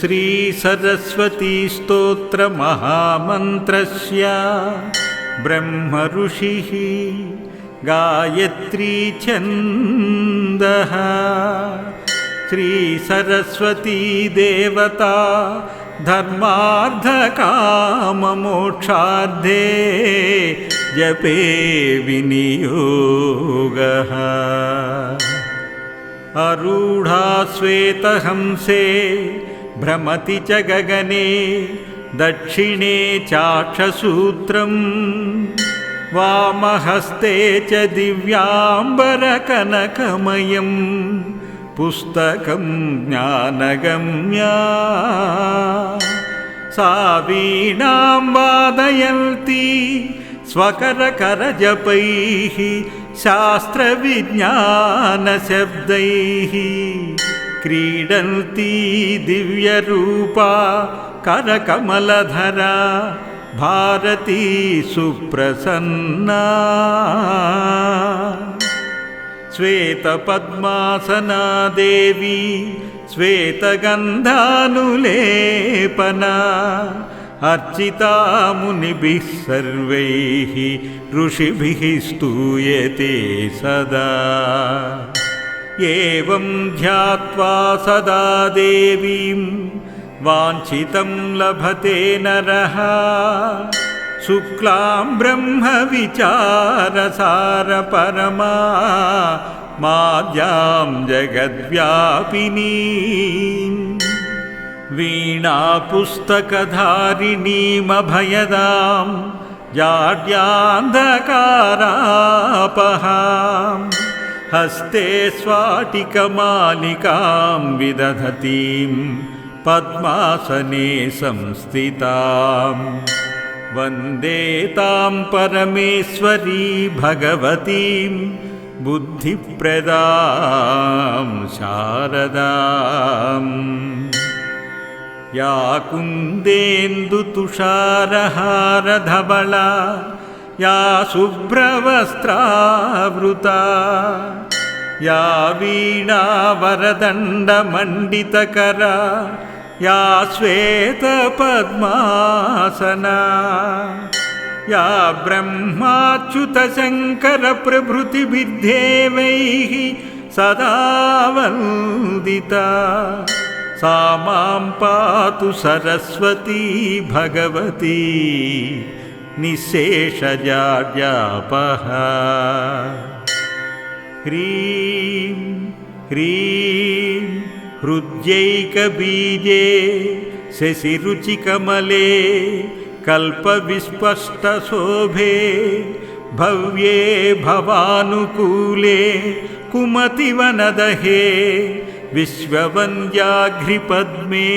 श्रीसरस्वतीस्तोत्रमहामन्त्रस्य ब्रह्मऋषिः गायत्री छन्दः श्रीसरस्वती देवता धर्मार्धकाममोक्षार्धे जपे विनियोगः। अरूढा श्वेतहंसे भ्रमति च गगने दक्षिणे चाक्षसूत्रम्। वामहस्ते च दिव्याम्बरकनकमयं पुस्तकं ज्ञानगम्या। सा वीणां वादयन्ती स्वकरकरजपैः शास्त्रविज्ञानशब्दैः क्रीडन्ती दिव्यरूपा करकमलधरा भारती सुप्रसन्ना श्वेतपद्मासना देवी श्वेतगन्धानुलेपना अर्चिता मुनिभिः सर्वैः ऋषिभिः स्तूयते सदा एवं ध्यात्वा सदा देवीं वाञ्छितं लभते नरः। शुक्लां ब्रह्मविचारसारपरमा माद्यां जगद्व्यापिनीम् वीणापुस्तकधारिणीमभयदां जाड्यान्धकारापहां हस्ते स्वाटिकमालिकां विदधतीं पद्मासने संस्थितां। वन्दे तां परमेश्वरी भगवतीं बुद्धिप्रदां शारदाम्। या कुन्देन्दुतुषारहारधवला या शुभ्रवस्त्रावृता या वीणावरदण्डमण्डितकरा या श्वेतपद्मासना या ब्रह्माच्युतशङ्करप्रभृतिभिर्देवैः सदा वन्दिता। सा मां पातु सरस्वती भगवती निःशेषजाड्यापः। ह्रीं ह्रीं हृद्यैकबीजे शशिरुचिकमले कल्पविस्पष्टशोभे भव्ये भवानुकूले कुमतिवनदहे विश्ववन्द्याघ्रिपद्मे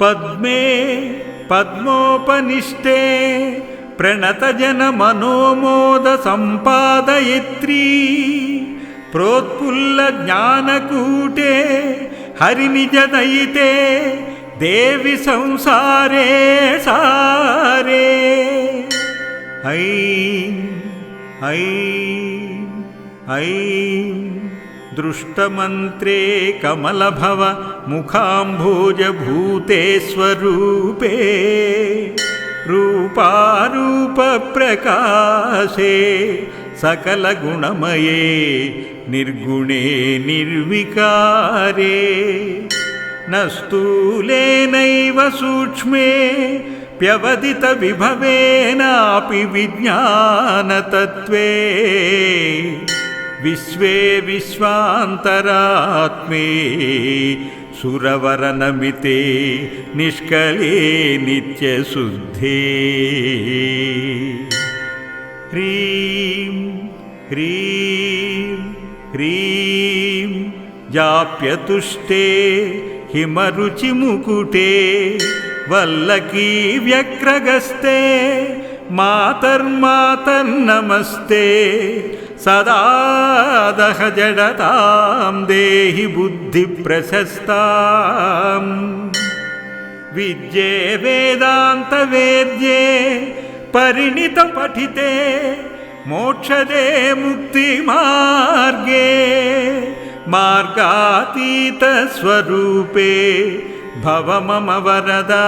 पद्मे पद्मोपनिष्टे प्रणतजनमनोमोदसम्पादयित्री प्रोत्फुल्लज्ञानकूटे हरिनिजदयिते देवि संसारे सारे। ऐं ऐं ऐं दृष्टमन्त्रे कमलभव मुखाम्भोजभूते स्वरूपे रूपारूपप्रकाशे सकलगुणमये निर्गुणे निर्विकारे। न स्थूलेनैव सूक्ष्मे प्यवदितविभवेनापि विज्ञानतत्त्वे। विश्वे विश्वान्तरात्मे सुरवरनमिते निष्कले नित्यशुद्धे ह्रीं ह्रीं ह्रीं जाप्यतुष्टे हिमरुचिमुकुटे वल्लकी व्यग्रगस्ते मातर्मातर्नमस्ते सदा दह जडतां देहि बुद्धिप्रशस्ताम् विद्ये वेदान्तवेद्ये परिणितपठिते मोक्षदे मुक्तिमार्गे मार्गातीतस्वरूपे भव मम वरदा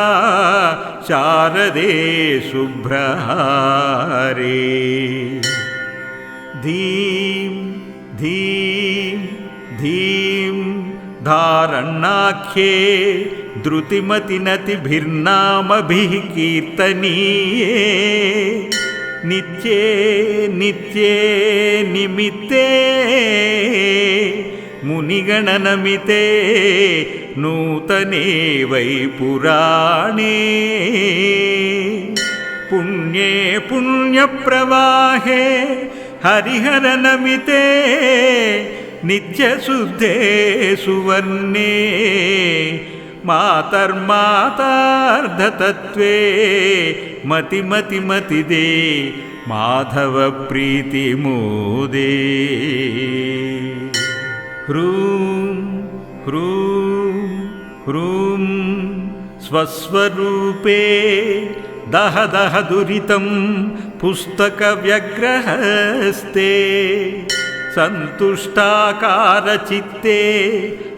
शारदे शुभ्रहारे धीं धीं धीं धारण्णाख्ये धृतिमतिनतिभिर्नामभिः कीर्तनीये। नित्ये नित्ये निमित्ते मुनिगणनमिते नूतने वै पुराणे। पुण्ये पुण्यप्रवाहे हरिहरनमिते नित्यशुद्धे सुवर्णे मातर्मातार्धतत्त्वे मतिमतिमतिदे माधवप्रीतिमोदे ह्रूं ह्रूं ह्रूं स्वस्वरूपे दह दह दुरितं पुस्तकव्यग्रहस्ते सन्तुष्टाकारचित्ते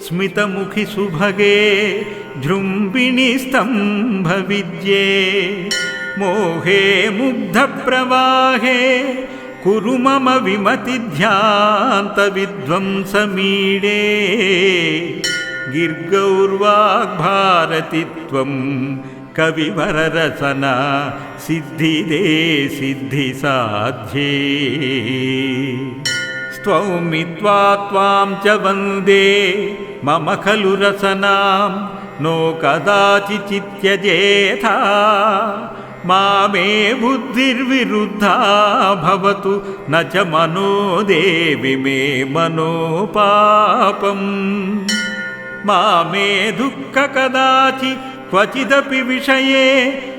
स्मितमुखि सुभगे जृम्बिणि स्तम्भविद्ये मोहे मुग्धप्रवाहे कुरु मम विमतिध्यान्तविध्वंसमीडे गिर्गौर्वाग्भारति त्वं कविवररचना सिद्धिदे सिद्धिसाध्ये। स्तौमित्वा त्वां च वन्दे मम खलु रसनां नो कदाचिचित्यजेथा। मामे बुद्धिर्विरुद्धा भवतु न च मनो देवि मे मनोपापम्। मामे दुःख कदाचि क्वचिदपि विषये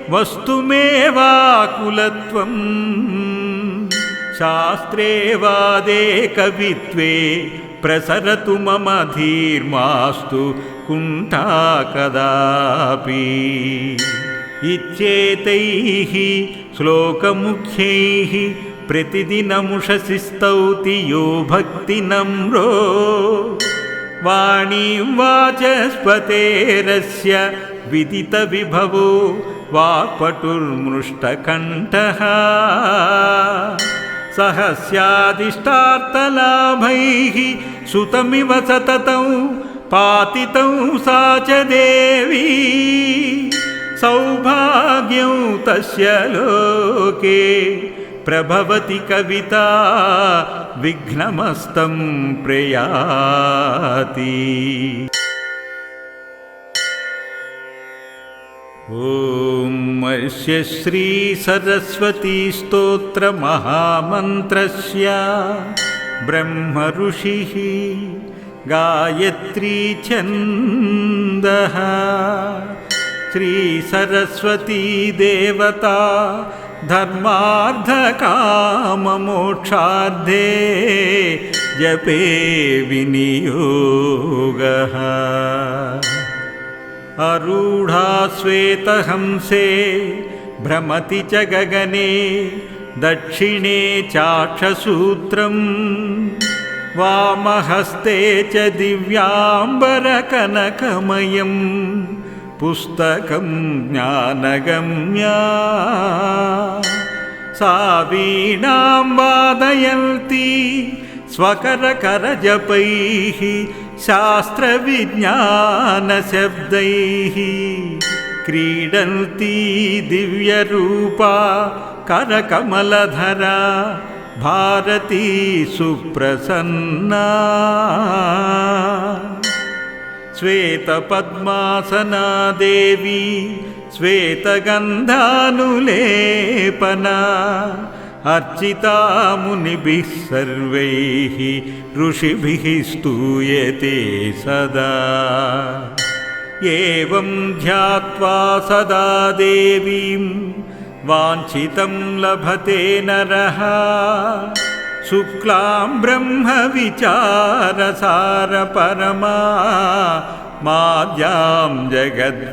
वस्तु मे वाकुलत्वम् शास्त्रे वादे कवित्वे प्रसरतु मम धीर्मास्तु कुण्ठा कदापि। इत्येतैः श्लोकमुख्यैः प्रतिदिनमुषसि स्तौति यो भक्तिनम्रो वाणीं वाचस्पतेरस्य विदितविभवो वाक्पटुर्मृष्टकण्ठः। सहस्यादिष्टार्थलाभैः सुतमिव सततौ पातितौ सा च देवी। सौभाग्यं तस्य लोके प्रभवति कविता विघ्नमस्तं प्रयाति। ॐ अस्य श्रीसरस्वतीस्तोत्रमहामन्त्रस्य ब्रह्मऋषिः गायत्री छन्दः। श्रीसरस्वती देवता धर्मार्थकाममोक्षार्धे जपे विनियोगः। अरूढा श्वेतहंसे भ्रमति च गगने दक्षिणे चाक्षसूत्रम् वामहस्ते च दिव्याम्बरकनकमयम् पुस्तकं ज्ञानगम्या सा वीणां वादयन्ती स्वकरकरजपैः शास्त्रविज्ञानशब्दैः क्रीडन्ती दिव्यरूपा करकमलधरा भारती सुप्रसन्ना श्वेतपद्मासना देवी श्वेतगन्धानुलेपना अर्चिता मुनिभिः सर्वैः ऋषिभिः स्तूयते सदा। एवं ध्यात्वा सदा देवीं वाञ्छितं लभते नरः शुक्लां ब्रह्मविचारसारपरमा माद्यां जगद्व्यापिनीम्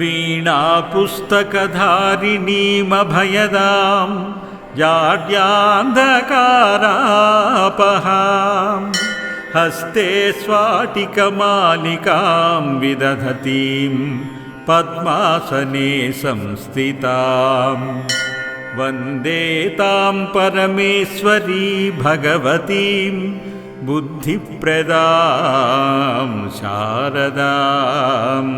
वीणापुस्तकधारिणीमभयदां जाड्यान्धकारापहां हस्ते स्वाटिकमालिकां विदधतीं पद्मासने संस्थितां वन्दे तां परमेश्वरी भगवतीं बुद्धिप्रदां शारदाम्।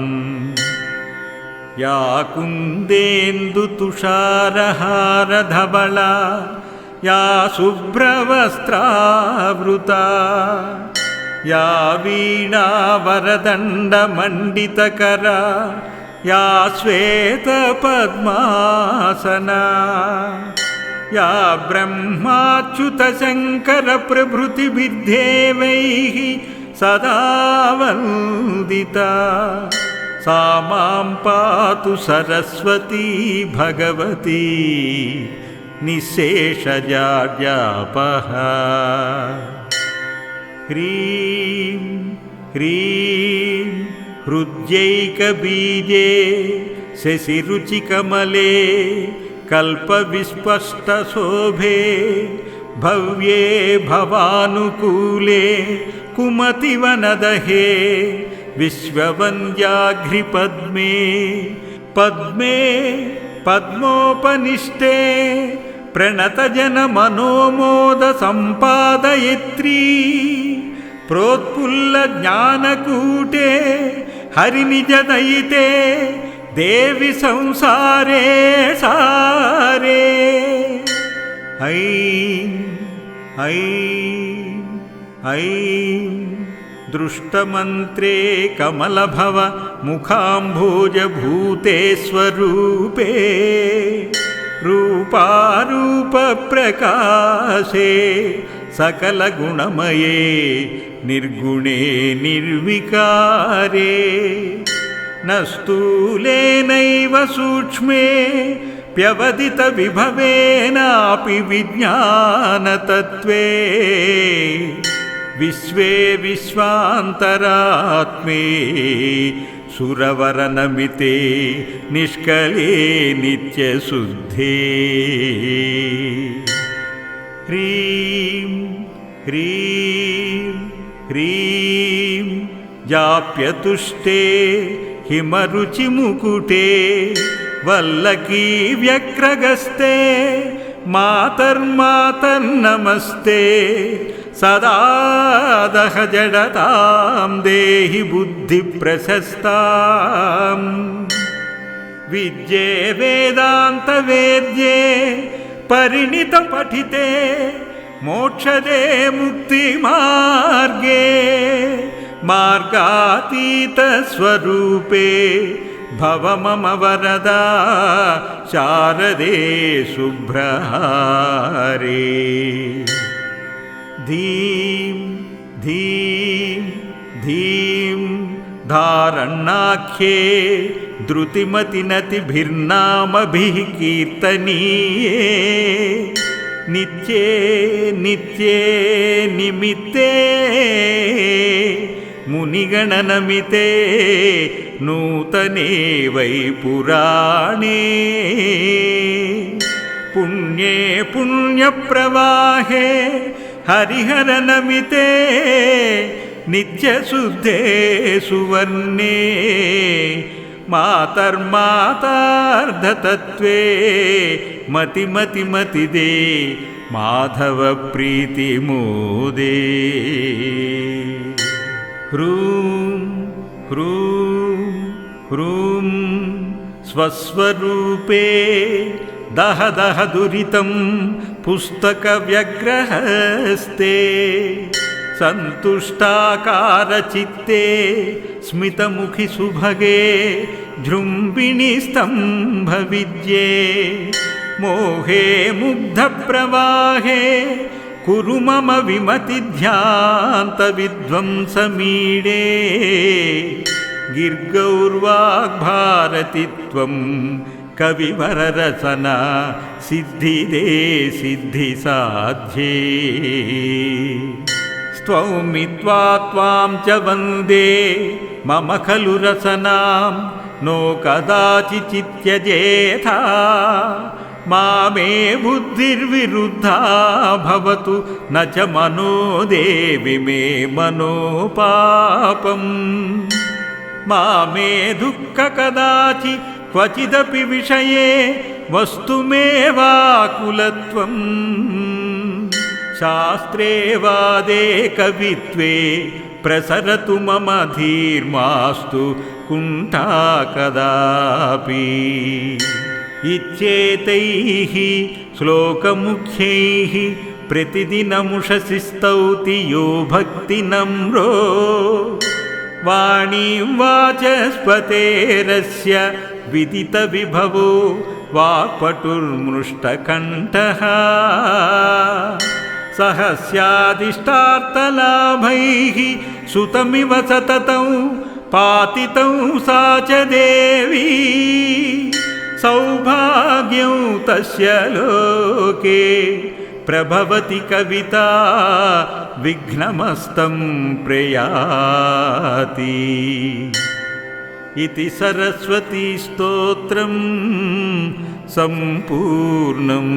या कुन्देन्दुतुषारहारधवला या शुभ्रवस्त्रावृता या वीणावरदण्डमण्डितकरा या श्वेतपद्मासना या ब्रह्माच्युतशङ्करप्रभृतिभिर्देवैः सदा वन्दिता। सा मां पातु सरस्वती भगवती निःशेषजाड्यापः। ह्रीं ह्रीं हृद्यैकबीजे शशिरुचिकमले कल्पविस्पष्टशोभे भव्ये भवानुकूले कुमतिवनदहे विश्ववन्द्याघ्रिपद्मे पद्मे पद्मोपनिष्टे प्रणतजनमनोमोदसम्पादयित्री प्रोत्फुल्लज्ञानकूटे हरिनिजदयिते देवि संसारे सारे। ऐं ऐं ऐं दृष्टमन्त्रे कमलभव मुखाम्भोजभूते स्वरूपे रूपारूपप्रकाशे सकलगुणमये निर्गुणे निर्विकारे। न स्थूलेनैव सूक्ष्मे प्यवदितविभवेनापि विज्ञानतत्त्वे। विश्वे विश्वान्तरात्मे सुरवरनमिते निष्कले नित्यशुद्धे। ह्रीं ह्रीं ह्रीं जाप्यतुष्टे हिमरुचिमुकुटे वल्लकी व्यग्रगस्ते मातर्मातर्नमस्ते सदा दह जडतां देहि बुद्धिप्रशस्ताम् विद्ये वेदान्तवेद्ये परिणितपठिते मोक्षदे मुक्तिमार्गे मार्गातीतस्वरूपे भव मम वरदा शारदे शुभ्रहारे। धीं धीं धीं धारण्णाख्ये द्रुतिमतिनतिभिर्नामभिः कीर्तनीये नित्ये नित्ये निमित्ते मुनिगणनमिते नूतने वै पुराणे पुण्ये पुण्यप्रवाहे हरिहरनमिते नित्यशुद्धे सुवर्णे मातर्मातार्धतत्त्वे मतिमतिमतिदे माधवप्रीतिमोदे। ह्रूं ह्रूं ह्रूं स्वस्वरूपे दह दह दुरितं पुस्तकव्यग्रहस्ते सन्तुष्टाकारचित्ते स्मितमुखि सुभगे जृम्बिणिस्तम्भविद्ये मोहे मुग्धप्रवाहे कुरु मम विमतिध्यान्तविध्वंसमीडे गिर्गौर्वाग्भारति त्वं कविवररचना सिद्धिदे सिद्धिसाध्ये स्तौमित्वा त्वां च वन्दे। मम खलु रसनां नो कदाचिचित्यजेथा। मा मे बुद्धिर्विरुद्धा भवतु न च मनो देवि मे मनोपापम्। मा मे दुःख कदाचि क्वचिदपि विषये वस्तु मे वाकुलत्वम् शास्त्रे वादे कवित्वे प्रसरतु मम धीर्मास्तु कुण्ठा कदापि। इत्येतैः श्लोकमुख्यैः प्रतिदिनमुषसि स्तौति यो भक्तिनम्रो वाणीं वाचस्पतेरस्य विदितविभवो वाक्पटुर्मृष्टकण्ठः सह स्यादिष्टार्थलाभैः सुतमिव सततौ पातितौ सा च देवी। सौभाग्यं तस्य लोके प्रभवति कविता विघ्नमस्तं प्रयाति। इति सरस्वतीस्तोत्रं सम्पूर्णम्